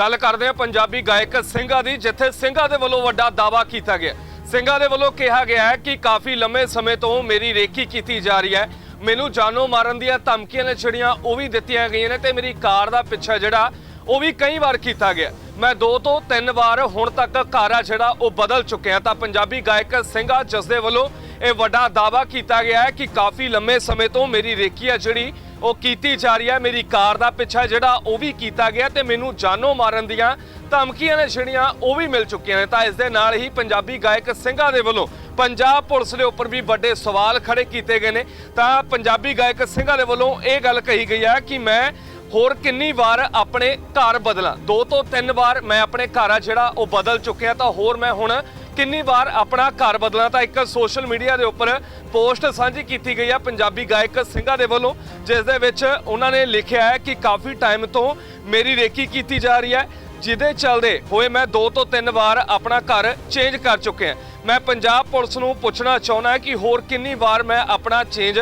ਗੱਲ ਕਰਦੇ ਹਾਂ ਪੰਜਾਬੀ ਗਾਇਕ ਸਿੰਘਾਂ ਦੀ, ਜਿੱਥੇ ਸਿੰਘਾਂ ਦੇ ਵੱਲੋਂ ਵੱਡਾ ਦਾਵਾ ਕੀਤਾ ਗਿਆ। ਸਿੰਘਾਂ ਦੇ ਵੱਲੋਂ ਕਿਹਾ ਗਿਆ ਹੈ ਕਿ ਕਾਫੀ ਲੰਮੇ ਸਮੇਂ ਤੋਂ ਮੇਰੀ ਰੇਖੀ ਕੀਤੀ ਜਾ ਰਹੀ ਹੈ। ਮੈਨੂੰ ਜਾਨੋਂ ਮਾਰਨ ਦੀਆਂ ਧਮਕੀਆਂ ਨੇ ਛੜੀਆਂ, ਉਹ ਵੀ ਦਿੱਤੀਆਂ ਗਈਆਂ ਨੇ ਤੇ ਮੇਰੀ ਕਾਰ ਦਾ ਪਿੱਛਾ ਜਿਹੜਾ, ਉਹ ਵੀ ਕਈ ਵਾਰ ਕੀਤਾ ਗਿਆ। ਮੈਂ ਦੋ ਤੋਂ ਤਿੰਨ ਵਾਰ ਹੁਣ ਤੱਕ ਕਾਰਾ ਜਿਹੜਾ, ਉਹ ਬਦਲ ਚੁੱਕਿਆ ਤਾਂ ਪੰਜਾਬੀ ਗਾਇਕ ਸਿੰਘਾ, ਜਸ ਦੇ ਵੱਲੋਂ ਇਹ ਵੱਡਾ ਦਾਵਾ ਕੀਤਾ ਗਿਆ ਹੈ ਕਿ ਕਾਫੀ ਲੰਮੇ ਸਮੇਂ ਤੋਂ ਮੇਰੀ ਰੇਖੀ ਆ ਜਿਹੜੀ ਉਹ ਕੀਤੀ ਜਾ ਰਹੀ ਹੈ। ਮੇਰੀ ਕਾਰ ਦਾ ਪਿੱਛਾ ਜਿਹੜਾ ਉਹ ਵੀ ਕੀਤਾ ਗਿਆ ਤੇ ਮੈਨੂੰ ਜਾਨੋਂ ਮਾਰਨ ਦੀਆਂ ਧਮਕੀਆਂ ਨੇ, ਛੜੀਆਂ ਉਹ ਵੀ ਮਿਲ ਚੁੱਕੀਆਂ ਨੇ। ਤਾਂ ਇਸ ਦੇ ਨਾਲ ਹੀ ਪੰਜਾਬੀ ਗਾਇਕ ਸਿੰਘਾਂ ਦੇ ਵੱਲੋਂ ਪੰਜਾਬ ਪੁਲਿਸ ਦੇ ਉੱਪਰ ਵੀ ਵੱਡੇ ਸਵਾਲ ਖੜੇ ਕੀਤੇ ਗਏ ਨੇ। ਤਾਂ ਪੰਜਾਬੀ ਗਾਇਕ ਸਿੰਘਾਂ ਦੇ ਵੱਲੋਂ ਇਹ ਗੱਲ ਕਹੀ ਗਈ ਹੈ ਕਿ ਮੈਂ ਹੋਰ ਕਿੰਨੀ ਵਾਰ ਆਪਣੇ ਘਰ ਬਦਲਾਂ? ਦੋ ਤੋਂ ਤਿੰਨ ਵਾਰ ਮੈਂ ਆਪਣੇ ਘਰ ਆ ਜਿਹੜਾ ਉਹ ਬਦਲ ਚੁੱਕਿਆ, ਤਾਂ ਹੋਰ ਮੈਂ ਹੁਣ ਕਿੰਨੀ ਵਾਰ ਆਪਣਾ ਘਰ ਬਦਲਾਂ? ਤਾਂ ਇੱਕ ਸੋਸ਼ਲ ਮੀਡੀਆ ਦੇ ਉੱਪਰ ਪੋਸਟ ਸਾਂਝੀ ਕੀਤੀ ਗਈ ਹੈ ਪੰਜਾਬੀ ਗਾਇਕ ਸਿੰਘਾਂ ਦੇ ਵੱਲੋਂ, ਜਿਸ ਦੇ ਵਿੱਚ ਉਹਨਾਂ ਨੇ ਲਿਖਿਆ ਹੈ ਕਿ ਕਾਫੀ ਟਾਈਮ ਤੋਂ ਮੇਰੀ ਰੇਕੀ ਕੀਤੀ ਜਾ ਰਹੀ ਹੈ, ਜਿਹਦੇ ਚੱਲਦੇ ਹੋਏ ਮੈਂ ਦੋ ਤੋਂ ਤਿੰਨ ਵਾਰ ਆਪਣਾ ਘਰ ਚੇਂਜ ਕਰ ਚੁੱਕਿਆ। ਮੈਂ ਪੰਜਾਬ ਪੁਲਿਸ ਨੂੰ ਪੁੱਛਣਾ ਚਾਹੁੰਦਾ ਕਿ ਹੋਰ ਕਿੰਨੀ ਵਾਰ ਮੈਂ ਆਪਣਾ ਚੇਂਜ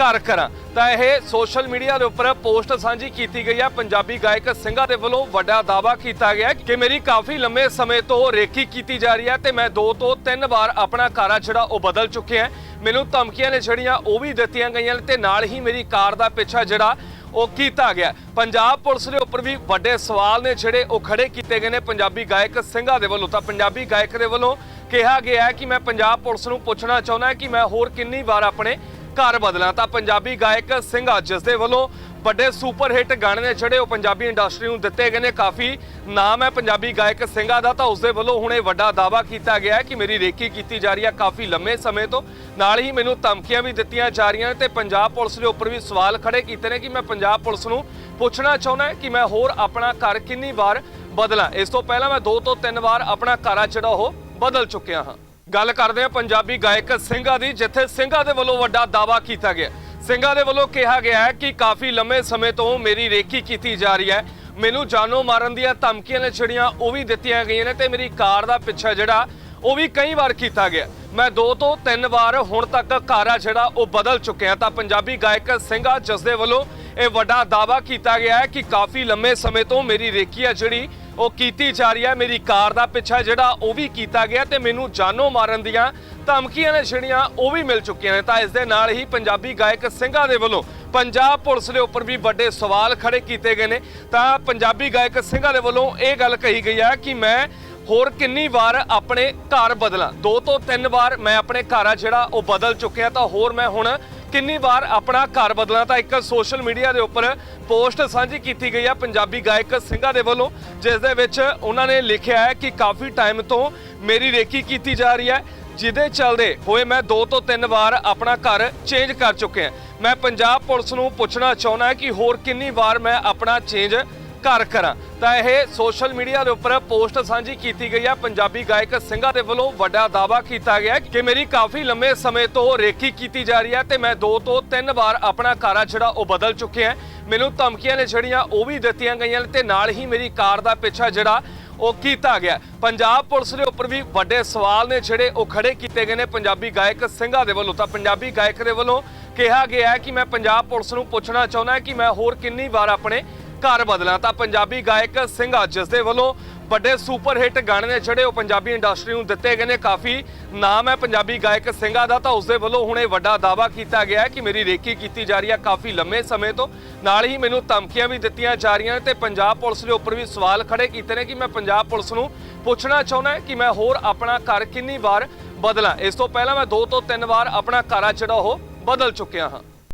ਘਰ ਕਰਾਂ ਤਾਂ ਇਹ ਸੋਸ਼ਲ ਮੀਡੀਆ ਦੇ ਉੱਪਰ ਪੋਸਟ ਸਾਂਝੀ ਕੀਤੀ ਗਈ ਹੈ। ਪੰਜਾਬੀ ਗਾਇਕ ਸਿੰਘਾਂ ਦੇ ਵੱਲੋਂ ਵੱਡਾ ਦਾਵਾ ਕੀਤਾ ਗਿਆ ਕਿ ਮੇਰੀ ਕਾਫੀ ਲੰਮੇ ਸਮੇਂ ਤੋਂ ਰੇਕੀ ਕੀਤੀ ਜਾ ਰਹੀ ਹੈ ਤੇ ਮੈਂ ਦੋ ਤੋਂ ਤਿੰਨ ਵਾਰ ਆਪਣਾ ਕਾਰਾ ਜਿਹੜਾ ਉਹ ਬਦਲ ਚੁੱਕਿਆ ਮੈਨੂੰ ਧਮਕੀਆਂ ਨੇ ਜਿਹੜੀਆਂ ਉਹ ਵੀ ਦਿੱਤੀਆਂ ਗਈਆਂ ਨੇ ਤੇ ਨਾਲ ਹੀ ਮੇਰੀ ਕਾਰ ਦਾ ਪਿੱਛਾ ਜਿਹੜਾ ਉਹ ਕੀਤਾ ਗਿਆ ਪੰਜਾਬ ਪੁਲਿਸ ਦੇ ਉੱਪਰ ਵੀ ਵੱਡੇ ਸਵਾਲ ਨੇ ਜਿਹੜੇ ਉਹ ਖੜੇ ਕੀਤੇ ਗਏ ਨੇ ਪੰਜਾਬੀ ਗਾਇਕ ਸਿੰਘਾਂ ਦੇ ਵੱਲੋਂ। ਤਾਂ ਪੰਜਾਬੀ ਗਾਇਕ ਦੇ ਵੱਲੋਂ ਕਿਹਾ ਗਿਆ ਹੈ ਕਿ ਮੈਂ ਪੰਜਾਬ ਪੁਲਿਸ ਨੂੰ ਪੁੱਛਣਾ ਚਾਹੁੰਦਾ ਕਿ ਮੈਂ ਹੋਰ ਕਿੰਨੀ ਵਾਰ ਆਪਣੇ ਘਰ ਬਦਲਾਂ ਤਾਂ ਪੰਜਾਬੀ ਗਾਇਕ ਸਿੰਘਾ ਜਿਸ ਦੇ ਵੱਲੋਂ ਵੱਡੇ ਸੁਪਰ ਹਿੱਟ ਗਾਣੇ ਨੇ ਜਿਹੜੇ ਉਹ ਪੰਜਾਬੀ ਇੰਡਸਟਰੀ ਨੂੰ ਦਿੱਤੇ ਗਏ ਨੇ। ਕਾਫੀ ਨਾਮ ਹੈ ਪੰਜਾਬੀ ਗਾਇਕ ਸਿੰਘਾ ਦਾ, ਤਾਂ ਉਸ ਦੇ ਵੱਲੋਂ ਇਹ ਵੱਡਾ ਦਾਵਾ ਕੀਤਾ ਗਿਆ ਹੈ ਕਿ ਮੇਰੀ ਰੇਕੀ ਕੀਤੀ ਜਾ ਰਹੀ ਹੈ ਕਾਫੀ ਲੰਮੇ ਸਮੇਂ ਤੋਂ। ਨਾਲ ਹੀ ਮੈਨੂੰ ਧਮਕੀਆਂ ਵੀ ਦਿੱਤੀਆਂ ਜਾ ਰਹੀਆਂ ਨੇ ਤੇ ਪੰਜਾਬ ਪੁਲਿਸ ਦੇ ਉੱਪਰ ਵੀ ਸਵਾਲ ਖੜੇ ਕੀਤੇ ਨੇ ਕਿ ਮੈਂ ਪੰਜਾਬ ਪੁਲਿਸ ਨੂੰ ਪੁੱਛਣਾ ਚਾਹੁੰਦਾ ਕਿ ਮੈਂ ਹੋਰ ਆਪਣਾ ਘਰ ਕਿੰਨੀ ਵਾਰ ਬਦਲਾਂ। ਇਸ ਤੋਂ ਪਹਿਲਾਂ ਮੈਂ ਦੋ ਤੋਂ ਤਿੰਨ ਵਾਰ ਆਪਣਾ ਘਰ ਆ ਜਿਹੜਾ ਉਹ ਬਦਲ ਚੁੱਕਿਆ ਹਾਂ। ਗੱਲ ਕਰਦੇ ਹਾਂ ਪੰਜਾਬੀ ਗਾਇਕ ਸਿੰਘਾਂ ਦੀ, ਜਿੱਥੇ ਸਿੰਘਾਂ ਦੇ ਵੱਲੋਂ ਵੱਡਾ ਦਾਵਾ ਕੀਤਾ ਗਿਆ। ਸਿੰਘਾਂ ਦੇ ਵੱਲੋਂ ਕਿਹਾ ਗਿਆ ਹੈ ਕਿ ਕਾਫੀ ਲੰਮੇ ਸਮੇਂ ਤੋਂ ਮੇਰੀ ਰੇਕੀ ਕੀਤੀ ਜਾ ਰਹੀ ਹੈ। ਮੈਨੂੰ ਜਾਨੋਂ ਮਾਰਨ ਦੀਆਂ ਧਮਕੀਆਂ ਨੇ ਜਿਹੜੀਆਂ ਉਹ ਵੀ ਦਿੱਤੀਆਂ ਗਈਆਂ ਨੇ ਤੇ ਮੇਰੀ ਕਾਰ ਦਾ ਪਿੱਛਾ ਜਿਹੜਾ, ਉਹ ਵੀ ਕਈ ਵਾਰ ਕੀਤਾ ਗਿਆ। ਮੈਂ ਦੋ ਤੋਂ ਤਿੰਨ ਵਾਰ ਹੁਣ ਤੱਕ ਘਰ ਆ ਜਿਹੜਾ, ਉਹ ਬਦਲ ਚੁੱਕਿਆ। ਤਾਂ ਪੰਜਾਬੀ ਗਾਇਕ ਸਿੰਘਾ, ਜਿਸ ਦੇ ਵੱਲੋਂ ਇਹ ਵੱਡਾ ਦਾਵਾ ਕੀਤਾ ਗਿਆ ਹੈ ਕਿ ਕਾਫੀ ਲੰਮੇ ਸਮੇਂ ਤੋਂ ਮੇਰੀ ਰੇਕੀ ਆ ਜਿਹੜੀ ਉਹ ਕੀਤੀ ਜਾ ਰਹੀ ਹੈ, ਮੇਰੀ ਕਾਰ ਦਾ ਪਿੱਛਾ ਜਿਹੜਾ ਉਹ ਵੀ ਕੀਤਾ ਗਿਆ ਤੇ ਮੈਨੂੰ ਜਾਨੋਂ ਮਾਰਨ ਦੀਆਂ ਧਮਕੀਆਂ ਨੇ ਜਿਹੜੀਆਂ ਉਹ ਵੀ ਮਿਲ ਚੁੱਕੀਆਂ ਨੇ। ਤਾਂ ਇਸ ਦੇ ਨਾਲ ਹੀ ਪੰਜਾਬੀ ਗਾਇਕ ਸਿੰਘਾਂ ਦੇ ਵੱਲੋਂ ਪੰਜਾਬ ਪੁਲਿਸ ਦੇ ਉੱਪਰ ਵੀ ਵੱਡੇ ਸਵਾਲ ਖੜੇ ਕੀਤੇ ਗਏ ਨੇ। ਤਾਂ ਪੰਜਾਬੀ ਗਾਇਕ ਸਿੰਘਾਂ ਦੇ ਵੱਲੋਂ ਇਹ ਗੱਲ ਕਹੀ ਗਈ ਹੈ ਕਿ ਮੈਂ ਹੋਰ ਕਿੰਨੀ ਵਾਰ ਆਪਣੇ ਘਰ ਬਦਲਾਂ। ਦੋ ਤੋਂ ਤਿੰਨ ਵਾਰ ਮੈਂ ਆਪਣੇ ਘਰ ਆ ਜਿਹੜਾ ਉਹ ਬਦਲ ਚੁੱਕਿਆ, ਤਾਂ ਹੋਰ ਮੈਂ ਹੁਣ ਕਿੰਨੀ ਵਾਰ ਆਪਣਾ ਘਰ ਬਦਲਾਂ ਤਾਂ ਇੱਕ ਸੋਸ਼ਲ ਮੀਡੀਆ ਦੇ ਉੱਪਰ ਪੋਸਟ ਸਾਂਝੀ ਕੀਤੀ ਗਈ ਹੈ ਪੰਜਾਬੀ ਗਾਇਕ ਸਿੰਘਾਂ ਦੇ ਵੱਲੋਂ, ਜਿਸ ਦੇ ਵਿੱਚ ਉਹਨਾਂ ਨੇ ਲਿਖਿਆ ਹੈ ਕਿ ਕਾਫੀ ਟਾਈਮ ਤੋਂ ਮੇਰੀ ਰੇਕੀ ਕੀਤੀ ਜਾ ਰਹੀ ਹੈ, ਜਿਹਦੇ ਚੱਲਦੇ ਹੋਏ ਮੈਂ ਦੋ ਤੋਂ ਤਿੰਨ ਵਾਰ ਆਪਣਾ ਘਰ ਚੇਂਜ ਕਰ ਚੁੱਕਿਆ ਮੈਂ ਪੰਜਾਬ ਪੁਲਿਸ ਨੂੰ ਪੁੱਛਣਾ ਚਾਹੁੰਦਾ ਕਿ ਹੋਰ ਕਿੰਨੀ ਵਾਰ ਮੈਂ ਆਪਣਾ ਚੇਂਜ ਘਰ ਕਰਾਂ ਤਾਂ ਇਹ ਸੋਸ਼ਲ ਮੀਡੀਆ ਦੇ ਉੱਪਰ ਪੋਸਟ ਸਾਂਝੀ ਕੀਤੀ ਗਈ ਹੈ ਪੰਜਾਬੀ ਗਾਇਕ ਸਿੰਘਾਂ ਦੇ ਵੱਲੋਂ ਵੱਡਾ ਦਾਵਾ ਕੀਤਾ ਗਿਆ ਕਿ ਮੇਰੀ ਕਾਫੀ ਲੰਮੇ ਸਮੇਂ ਤੋਂ ਰੇਕੀ ਕੀਤੀ ਜਾ ਰਹੀ ਹੈ ਤੇ ਮੈਂ ਦੋ ਤੋਂ ਤਿੰਨ ਵਾਰ ਆਪਣਾ ਘਰ ਜਿਹੜਾ ਉਹ ਬਦਲ ਚੁੱਕਿਆ ਮੈਨੂੰ ਧਮਕੀਆਂ ਨੇ ਜਿਹੜੀਆਂ ਉਹ ਵੀ ਦਿੱਤੀਆਂ ਗਈਆਂ ਨੇ ਤੇ ਨਾਲ ਹੀ ਮੇਰੀ ਕਾਰ ਦਾ ਪਿੱਛਾ ਜਿਹੜਾ ਉਹ ਕੀਤਾ ਗਿਆ ਪੰਜਾਬ ਪੁਲਿਸ ਦੇ ਉੱਪਰ ਵੀ ਵੱਡੇ ਸਵਾਲ ਨੇ ਜਿਹੜੇ ਉਹ ਖੜੇ ਕੀਤੇ ਗਏ ਨੇ। ਪੰਜਾਬੀ ਗਾਇਕ ਸਿੰਘਾਂ ਦੇ ਵੱਲੋਂ ਤਾਂ ਪੰਜਾਬੀ ਗਾਇਕ ਦੇ ਵੱਲੋਂ ਕਿਹਾ ਗਿਆ ਹੈ ਕਿ ਮੈਂ ਪੰਜਾਬ ਪੁਲਿਸ ਨੂੰ ਪੁੱਛਣਾ ਚਾਹੁੰਦਾ ਕਿ ਮੈਂ ਹੋਰ ਕਿੰਨੀ ਵਾਰ ਆਪਣੇ ਘਰ ਬਦਲਾਂ ਤਾਂ ਪੰਜਾਬੀ ਗਾਇਕ ਸਿੰਘਾ ਜਿਸ ਦੇ ਵੱਲੋਂ ਵੱਡੇ ਸੁਪਰ ਹਿੱਟ ਗਾਣੇ ਨੇ ਜਿਹੜੇ ਉਹ ਪੰਜਾਬੀ ਇੰਡਸਟਰੀ ਨੂੰ ਦਿੱਤੇ ਗਏ ਨੇ। ਕਾਫੀ ਨਾਮ ਹੈ ਪੰਜਾਬੀ ਗਾਇਕ ਸਿੰਘਾ ਦਾ, ਤਾਂ ਉਸ ਦੇ ਵੱਲੋਂ ਹੁਣੇ ਵੱਡਾ ਦਾਵਾ ਕੀਤਾ ਗਿਆ ਹੈ ਕਿ ਮੇਰੀ ਰੇਕੀ ਕੀਤੀ ਜਾ ਰਹੀ ਹੈ ਕਾਫੀ ਲੰਮੇ ਸਮੇਂ ਤੋਂ। ਨਾਲ ਹੀ ਮੈਨੂੰ ਧਮਕੀਆਂ ਵੀ ਦਿੱਤੀਆਂ ਜਾ ਰਹੀਆਂ ਨੇ ਤੇ ਪੰਜਾਬ ਪੁਲਿਸ ਦੇ ਉੱਪਰ ਵੀ ਸਵਾਲ ਖੜੇ ਕੀਤੇ ਨੇ ਕਿ ਮੈਂ ਪੰਜਾਬ ਪੁਲਿਸ ਨੂੰ ਪੁੱਛਣਾ ਚਾਹੁੰਦਾ ਕਿ ਮੈਂ ਹੋਰ ਆਪਣਾ ਘਰ ਕਿੰਨੀ ਵਾਰ ਬਦਲਾਂ। ਇਸ ਤੋਂ ਪਹਿਲਾਂ ਮੈਂ ਦੋ ਤੋਂ ਤਿੰਨ ਵਾਰ ਆਪਣਾ ਘਰ ਆ ਜਿਹੜਾ ਉਹ ਬਦਲ ਚੁੱਕਿਆ ਹਾਂ।